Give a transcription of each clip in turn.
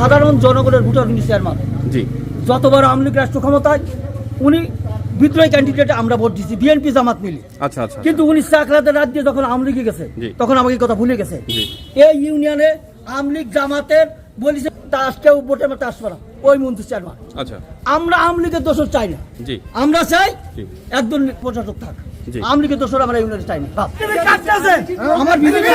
সাধারণ জনগণের ভোটার উনি চেয়ারম্যান জি। যতবার আওয়ামী লীগ রাষ্ট্র ক্ষমতায় উনি বিদ্রোহী ক্যান্ডিডেটে আমরা ভোট দিচ্ছি বিএনপি জামাত মিলি। আচ্ছা আচ্ছা কিন্তু উনি চাকরাতে রাত দিয়ে যখন আওয়ামী লীগে গেছে তখন আমাকে কথা ভুলে গেছে। এই ইউনিয়নে আওয়ামী লীগ জামাতের বলিছে তাস কেউ ভোটের মধ্যে আসবে না ওই মন্ত্রী চেয়ারম্যান আচ্ছা। আমরা আওয়ামী লীগের দোষর চাই না। জি। আমরা চাই। একজন প্রশাসক থাক। আওয়ামী লীগের দোষর আমরা ইউনিয়নে চাই আমার বিরুদ্ধে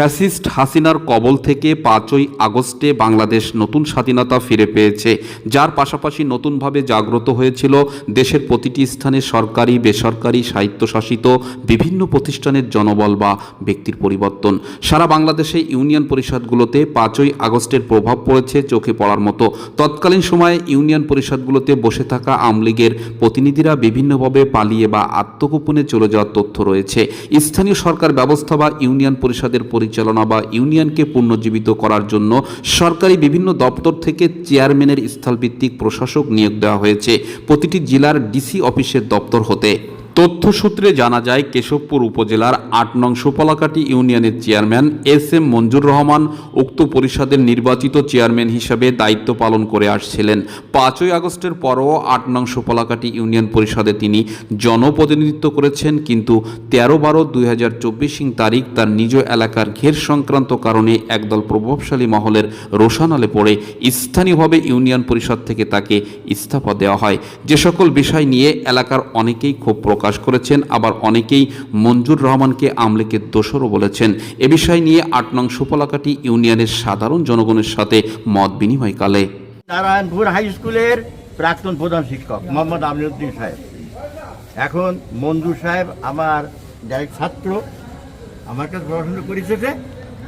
ফ্যাসিস্ট হাসিনার কবল থেকে পাঁচই আগস্টে বাংলাদেশ নতুন স্বাধীনতা ফিরে পেয়েছে, যার পাশাপাশি নতুনভাবে জাগ্রত হয়েছিল দেশের প্রতিটি স্থানে সরকারি, বেসরকারি, স্বায়ত্তশাসিত, বিভিন্ন প্রতিষ্ঠানের জনবল বা ব্যক্তির পরিবর্তন। সারা বাংলাদেশে ইউনিয়ন পরিষদগুলোতে পাঁচই আগস্টের প্রভাব পড়েছে চোখে পড়ার মতো। তৎকালীন সময়ে ইউনিয়ন পরিষদগুলোতে বসে থাকা আমলিগের প্রতিনিধিরা বিভিন্নভাবে পালিয়ে বা আত্মগোপনে চলে যাওয়ার তথ্য রয়েছে। স্থানীয় সরকার ব্যবস্থা বা ইউনিয়ন পরিষদের পরিচালনা বা ইউনিয়নকে পুনর্জীবিত করার জন্য সরকারি বিভিন্ন দপ্তর থেকে চেয়ারম্যানের স্থলভিত্তিক প্রশাসক নিয়োগ দেওয়া হয়েছে। প্রতিটি জেলার ডিসি অফিসের দপ্তর হতে তথ্যসূত্রে জানা যায়, কেশবপুর উপজেলার আট নং সুপলাকাটি ইউনিয়নের chairman S M Manjur Rahman উক্ত পরিষদের নির্বাচিত চেয়ারম্যান হিসাবে দায়িত্ব পালন করে আসছিলেন। পাঁচই আগস্টের পরও আট নং সুপলাকাটি ইউনিয়ন পরিষদে তিনি জনপ্রতিনিধিত্ব করেছেন, কিন্তু তেরো বারো দুই হাজার চব্বিশ তারিখ তার নিজ এলাকার ঘের সংক্রান্ত কারণে একদল প্রভাবশালী মহলের রোশানালে পড়ে স্থানীয়ভাবে ইউনিয়ন পরিষদ থেকে তাকে ইস্তফা দেওয়া হয়। যে সকল বিষয় নিয়ে এলাকার অনেকেই ক্ষোভ প্রকাশ করেছেন, আবার অনেকেই মঞ্জুর রহমানকে আমলেকের দোষরও বলেছেন। এ বিষয় নিয়ে আট নং সুপলাকাটি ইউনিয়নের সাধারণ জনগণের সাথে মত বিনিময়কালে। নারায়ণপুর হাই স্কুলের প্রাক্তন প্রধান শিক্ষক মোহাম্মদ আমিনুদ্দিন সাহেব। এখন মঞ্জুর সাহেব আমার ডাইরেক্ট ছাত্র, আমার কাছে পড়াশোনা করেছে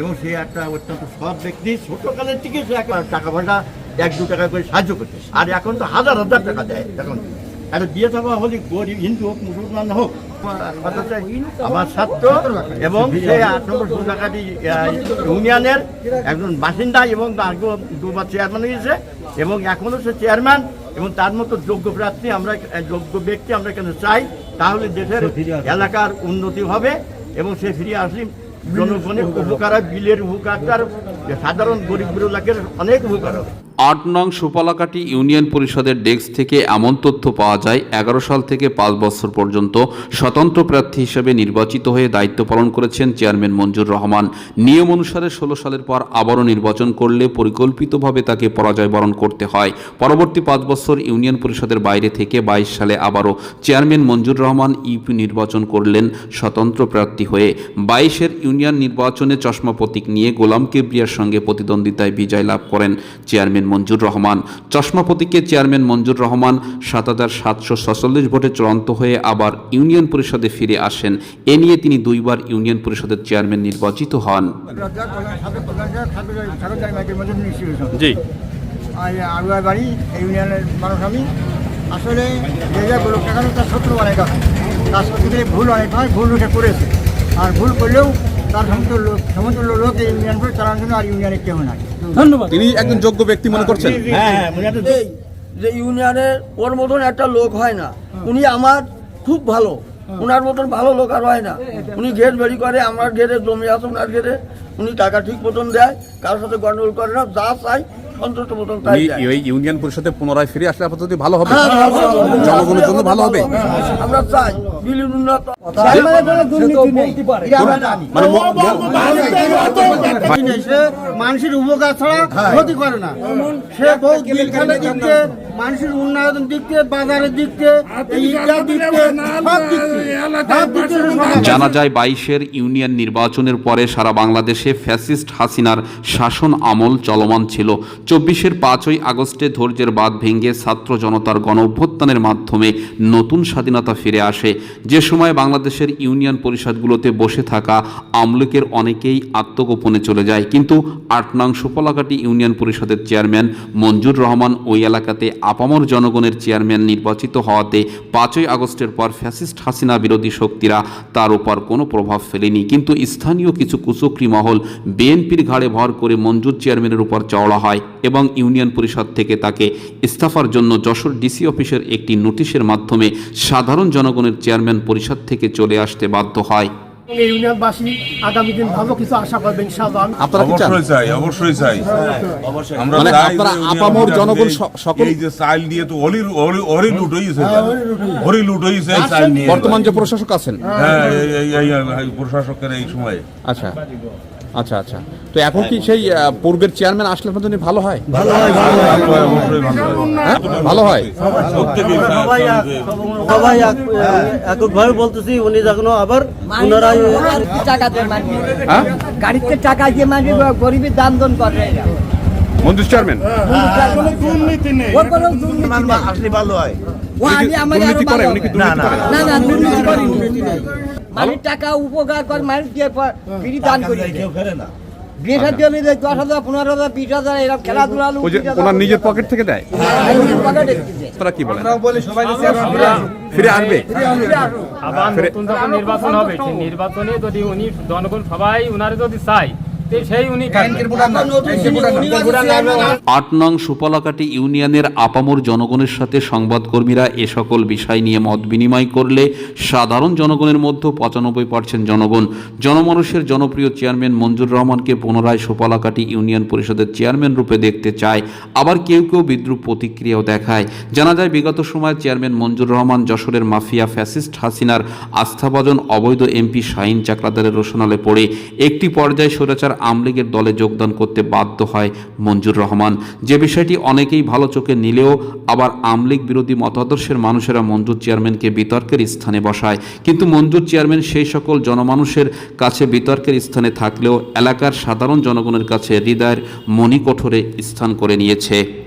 এবং সে একটা অত্যন্ত সৎ ব্যক্তি। ছোটকালের থেকে সে টাকা পয়সা এক দু টাকা করে সাহায্য করছে। আর এখন তো হাজার হাজার টাকা দেয়। এখন একটা বিয়ে থাকা হলে গরিব হিন্দু হোক মুসলমান হোক আমার ছাত্র এবং সে আট নম্বর সুজাকাটি ইউনিয়নের একজন বাসিন্দা এবং দুবার চেয়ারম্যান হয়েছে এবং এখনও সে চেয়ারম্যান এবং তার মতো যোগ্য প্রার্থী আমরা যোগ্য ব্যক্তি আমরা এখানে চাই। তাহলে দেশের এলাকার উন্নতি হবে এবং সে ফিরে আসলে জনগণের উপকার বিলের উপকার সাধারণ গরিব লোকের অনেক উপকার হবে। আট নং সুপালাকাটি ইউনিয়ন পরিষদের ডেস্ক থেকে এমন তথ্য পাওয়া যায়, এগারো সাল থেকে পাঁচ বছর পর্যন্ত স্বতন্ত্র প্রার্থী হিসেবে নির্বাচিত হয়ে দায়িত্ব পালন করেছেন চেয়ারম্যান মঞ্জুর রহমান। নিয়ম অনুসারে ষোলো সালের পর আবারও নির্বাচন করলে পরিকল্পিতভাবে তাকে পরাজয় বরণ করতে হয়। পরবর্তী পাঁচ বছর ইউনিয়ন পরিষদের বাইরে থেকে বাইশ সালে আবারও চেয়ারম্যান মঞ্জুর রহমান ইউপি নির্বাচন করলেন স্বতন্ত্র প্রার্থী হয়ে। বাইশের ইউনিয়ন নির্বাচনে চশমা প্রতীক নিয়ে গোলাম কেবরিয়ার সঙ্গে প্রতিদ্বন্দ্বিতায় বিজয় লাভ করেন চেয়ারম্যান মঞ্জুর রহমান। চশমা প্রতীকে চেয়ারম্যান মঞ্জুর রহমান সাত হাজার সাতশো ছচল্লিশ ভোটে চূড়ান্ত হয়ে আবার ইউনিয়ন পরিষদে ফিরে আসেন। এ নিয়ে তিনি দুইবার ইউনিয়ন পরিষদের চেয়ারম্যান নির্বাচিত হন। জি। আগুয়ার বাড়ি ইউনিয়নের মানুষ আমি। আসলে যে যা বলুক না কেন তার শত্রু অনেক আছে। তার ভুল অনেক হয় ভুল উঠে করেছে আর ভুল করলেও তার সমস্ত লোক লোক এই ইউনিয়ন করে চালানোর জন্য আর ইউনিয়নে কেউ নাই ধন্যবাদ। তিনি একজন যোগ্য ব্যক্তি মনে করছেন? হ্যাঁ হ্যাঁ যে ইউনিয়নের ওর মতন একটা লোক হয় না। উনি আমার খুব ভালো। উনার মতন ভালো লোক আর হয় না। উনি গেট বেরি করে আমার গেটে জমি আছে উনার গেটে উনি টাকা ঠিক মতন দেয় কারোর সাথে গন্ডগোল করে না যা চাই সন্তুষ্ট মতন তাই এই ইউনিয়ন পরিষদে পুনরায় ফিরে আসলে আপাতত ভালো হবে? হ্যাঁ, ভালো হবে। জনগণের জন্য ভালো হবে? আমরা চাই বিলীন উন্নত মানুষের উপকার ছাড়া ক্ষতি করে না। সে বহু দিক খেলার দিক থেকে মানুষের উন্নয়নের দিক থেকে বাজারের দিক থেকে। জানা যায় বাইশের ইউনিয়ন নির্বাচনের পরে সারা বাংলাদেশে ফ্যাসিস্ট হাসিনার শাসন আমল চলমান ছিল। চব্বিশের পাঁচই আগস্টে ধৈর্যের বাঁধ ভেঙে ছাত্র জনতার গণ অভ্যুত্থানের মাধ্যমে নতুন স্বাধীনতা ফিরে আসে। যে সময় বাংলাদেশ বাংলাদেশের ইউনিয়ন পরিষদগুলোতে বসে থাকা আমলকের অনেকেই আত্মগোপনে চলে যায়। কিন্তু আট নং সুপলাকাটি ইউনিয়ন পরিষদের চেয়ারম্যান মঞ্জুর রহমান ওই এলাকাতে আপামর জনগণের চেয়ারম্যান নির্বাচিত হওয়াতে পাঁচই আগস্টের পর ফ্যাসিস্ট হাসিনা বিরোধী শক্তিরা তার উপর কোনো প্রভাব ফেলেনি। কিন্তু স্থানীয় কিছু কুচক্রি মহল বিএনপির ঘাড়ে ভর করে মঞ্জুর চেয়ারম্যানের উপর চওড়া হয় এবং ইউনিয়ন পরিষদ থেকে তাকে ইস্তফার জন্য যশোর ডিসি অফিসের একটি নোটিশের মাধ্যমে সাধারণ জনগণের চেয়ারম্যান পরিষদ থেকে চলে আসতে বাধ্য হয়। এই ইউনিয়নবাসী আগামী দিন ভালো কিছু আশা করবে ইনশাআল্লাহ। আপনারা কি চান? অবশ্যই চাই অবশ্যই চাই। আমরা মানে যে আপনারা আপামর জনগণ সকল- এই যে চাইল দিয়ে তো হরি হরি- হরি লুট হয়েছে হরি লুট হয়েছে এই নিয়ে। বর্তমান যে প্রশাসক আছেন। হ্যাঁ এই- এই- এই- এই প্রশাসকের এই সময়। আচ্ছা। আচ্ছা আচ্ছা। তো এখন কি সেই পূর্বের চেয়ারম্যান আসলে আপনার জন্য ভালো হয়? ভালো হয়, ভালো হয়। হ্যাঁ ভালো হয়। সবাই এককভাবে বলতেছি উনি যখন আবার পুনরায় টাকা দিয়ে হ্যাঁ? গাড়িতে টাকা দিয়ে মারবে গরিবের দাম দন করে। মঞ্জুর চেয়ারম্যান। আসলে ভালো হয়। দুর্নীতি করে ভালো উনি কি দুর্নীতি করে? না না দুর্নীতি করেনি। মানুষ টাকা উপকার করে মানুষ দিয়ে দান করি কেউ ফেরে না। বিশ হাজার দিলে দশ হাজার পনেরো হাজার বিশ হাজার এরকম খেলাধুলা ওই যে ওনার নিজের পকেট থেকে দেয়? কি বলেন? ফিরে আসবে? আবার নতুন যখন নির্বাচন হবে সেই নির্বাচনে যদি উনি জনগণ সবাই উনারে যদি চাই আট নং সুপলাকাটি ইউনিয়নের আপামর জনগণের সাথে সংবাদকর্মীরা এ সকল বিষয় নিয়ে মত বিনিময় করলে সাধারণ জনগণের মধ্যে পঁচানব্বই পার্সেন্ট জনগণ জনমানুষের জনপ্রিয় চেয়ারম্যান মঞ্জুর রহমানকে পুনরায় সুপলাকাটি ইউনিয়ন পরিষদের চেয়ারম্যান রূপে দেখতে চায়। আবার কেউ কেউ বিদ্রুপ প্রতিক্রিয়াও দেখায়। জানা যায় বিগত সময়ে চেয়ারম্যান মঞ্জুর রহমান যশোরের মাফিয়া ফ্যাসিস্ট হাসিনার আস্থাভাজন অবৈধ এমপি শাহিন চাকলাদারের রোশনালে পড়ে। একটি পর্যায়ে স্বৈরাচার আমলীগের দলে যোগদান করতে বাধ্য হয় মঞ্জুর রহমান। যে বিষয়টি অনেকেই ভালো চোখে নিলেও আবার আমলীগ বিরোধী মতাদর্শের মানুষেরা মঞ্জুর চেয়ারম্যানকে বিতর্কের স্থানে বসায়। কিন্তু মঞ্জুর চেয়ারম্যান সেই সকল জনমানুষের কাছে বিতর্কের স্থানে থাকলেও এলাকার সাধারণ জনগণের কাছে হৃদয়ের মণিকঠোরে স্থান করে নিয়েছে।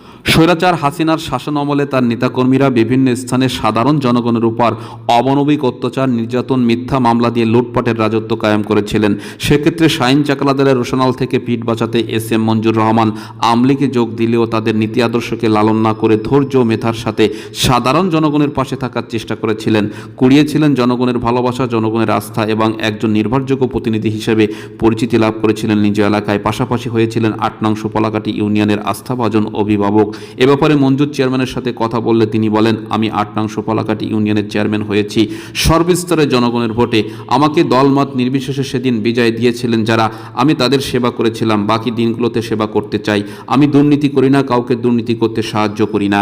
স্বৈরাচার হাসিনার শাসন আমলে তার নেতাকর্মীরা বিভিন্ন স্থানে সাধারণ জনগণের উপর অমানবিক অত্যাচার, নির্যাতন, মিথ্যা মামলা দিয়ে লুটপাটের রাজত্ব কায়েম করেছিলেন। সেক্ষেত্রে শাইন চাকলাদারের রোশনাল থেকে পিঠ বাঁচাতে এস এম মঞ্জুর রহমান আমলিকে যোগ দিলেও তাদের নীতি আদর্শকে লালন না করে ধৈর্য মেধার সাথে সাধারণ জনগণের পাশে থাকার চেষ্টা করেছিলেন। কুড়িয়েছিলেন জনগণের ভালোবাসা, জনগণের আস্থা এবং একজন নির্ভরযোগ্য প্রতিনিধি হিসেবে পরিচিতি লাভ করেছিলেন নিজ এলাকায়। পাশাপাশি হয়েছিলেন আট নং সুপলাকাটি ইউনিয়নের আস্থাভাজন অভিভাবক এ ব্যাপারে মঞ্জুর চেয়ারম্যানের সাথে কথা বললে তিনি বলেন আমি আট নং সুপলাকাটি ইউনিয়নের চেয়ারম্যান হয়েছি। সর্বস্তরের জনগণের ভোটে আমাকে দলমত নির্বিশেষে সেদিন বিজয় দিয়েছিলেন যারা। আমি তাদের সেবা করেছিলাম বাকি দিনগুলোতে সেবা করতে চাই। আমি দুর্নীতি করি না কাউকে দুর্নীতি করতে সাহায্য করি না।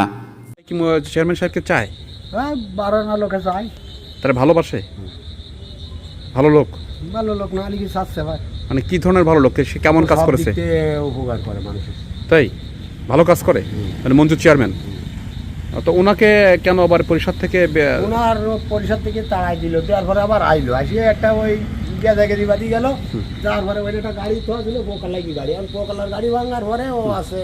কি চেয়ারম্যান সাহেবকে চায়? হ্যাঁ বারো না লোকে যায় তারা ভালোবাসে? ভালো লোক? ভালো লোক না লিখে চাচ্ছে ভাই। মানে কি ধরনের ভালো লোক? সে কেমন কাজ করেছে? উপকার করে মানুষের। তাই? ভালো কাজ করে? মানে মঞ্জুর চেয়ারম্যান। তো ওনাকে কেন আবার পরিষদ থেকে ওনার পরিষদ থেকে তাড়াই দিল তারপরে আবার আইলো। আসিয়ে একটা ওই গেদা বাদি গেল যাওয়ার ওই একটা গাড়ি তো ছিল পোকালাই কি গাড়ি? আর পোকালার গাড়ি ভাঙার পরে ও আছে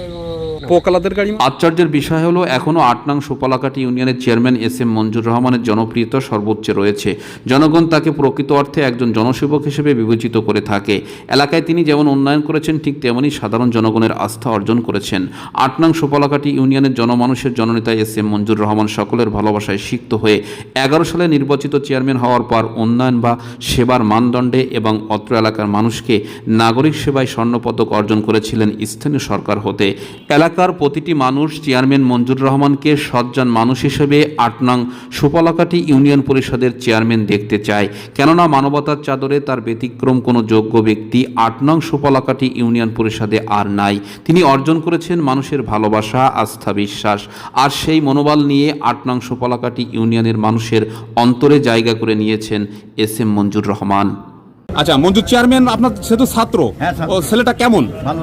পোকালাদের গাড়ি? আশ্চর্যের বিষয় হলো এখনও আট নং সুপলাকাটি ইউনিয়নের চেয়ারম্যান এস এম মঞ্জুর রহমানের জনপ্রিয়তা সর্বোচ্চ রয়েছে। জনগণ তাকে প্রকৃত অর্থে একজন জনসেবক হিসেবে বিবেচিত করে থাকে। এলাকায় তিনি যেমন উন্নয়ন করেছেন ঠিক তেমনি সাধারণ জনগণের আস্থা অর্জন করেছেন। আট নং সুপলাকাটি ইউনিয়নের জনমানুষের জননেতা এস এম মঞ্জুর রহমান সকলের ভালোবাসায় সিক্ত হয়ে এগারো সালে নির্বাচিত চেয়ারম্যান হওয়ার পর উন্নয়ন বা সেবার মানদণ্ডে এবং অত্র এলাকার মানুষকে নাগরিক সেবায় স্বর্ণপদক অর্জন করেছিলেন স্থানীয় সরকার হতে। এলাকার প্রতিটি মানুষ চেয়ারম্যান মঞ্জুর রহমানকে সজ্জন মানুষ হিসেবে আট নং সুপলাকাটি ইউনিয়ন পরিষদের চেয়ারম্যান দেখতে চায়। কেননা মানবতার চাদরে তার ব্যতিক্রম কোনো যোগ্য ব্যক্তি আট নং সুপলাকাটি ইউনিয়ন পরিষদে আর নাই। তিনি অর্জন করেছেন মানুষের ভালোবাসা, আস্থা, বিশ্বাস। আর সেই মনোবল নিয়ে আট নং সুপলাকাটি ইউনিয়নের মানুষের অন্তরে জায়গা করে নিয়েছেন এস এম মঞ্জুর রহমান। আচ্ছা মঞ্জুর চেয়ারম্যান আপনার সে তো ছাত্র। হ্যাঁ, ও ছেলেটা কেমন? ভালো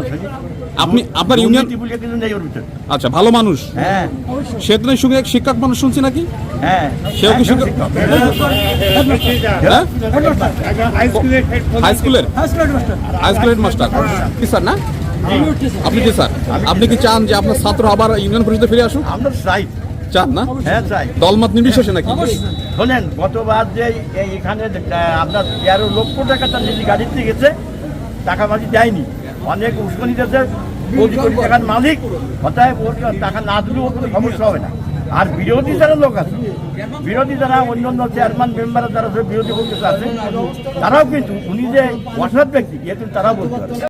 আপনি আপনার ইউনিয়ন আচ্ছা ভালো মানুষ। হ্যাঁ। সে তো সঙ্গে এক শিক্ষক মানুষ শুনছি নাকি? হ্যাঁ। সেও কি শিক্ষক? হ্যাঁ? হাই স্কুলের হাই স্কুলের মাস্টার কি স্যার না? আপনি কি স্যার? আপনি কি চান যে আপনার ছাত্র আবার ইউনিয়ন পরিষদে ফিরে আসুন আমরা চাই। চান না? হ্যাঁ চাই। দলমত নির্বিশেষে নাকি? শোনেন গতবার যে এখানে আপনার তেরো লক্ষ টাকা তার নিজে গাড়িতে গেছে টাকা মাঝি দেয়নি। অনেক উস্কনি দিয়েছে কোটি কোটি টাকার মালিক অতএব ওর টাকা না দিলেও কোনো সমস্যা হবে না। আর বিরোধী যারা লোক আছে বিরোধী যারা অন্য অন্য চেয়ারম্যান মেম্বার যারা বিরোধী পক্ষে আছে তারাও কিন্তু উনি যে অসৎ ব্যক্তি কিন্তু তারাও বলতে পারে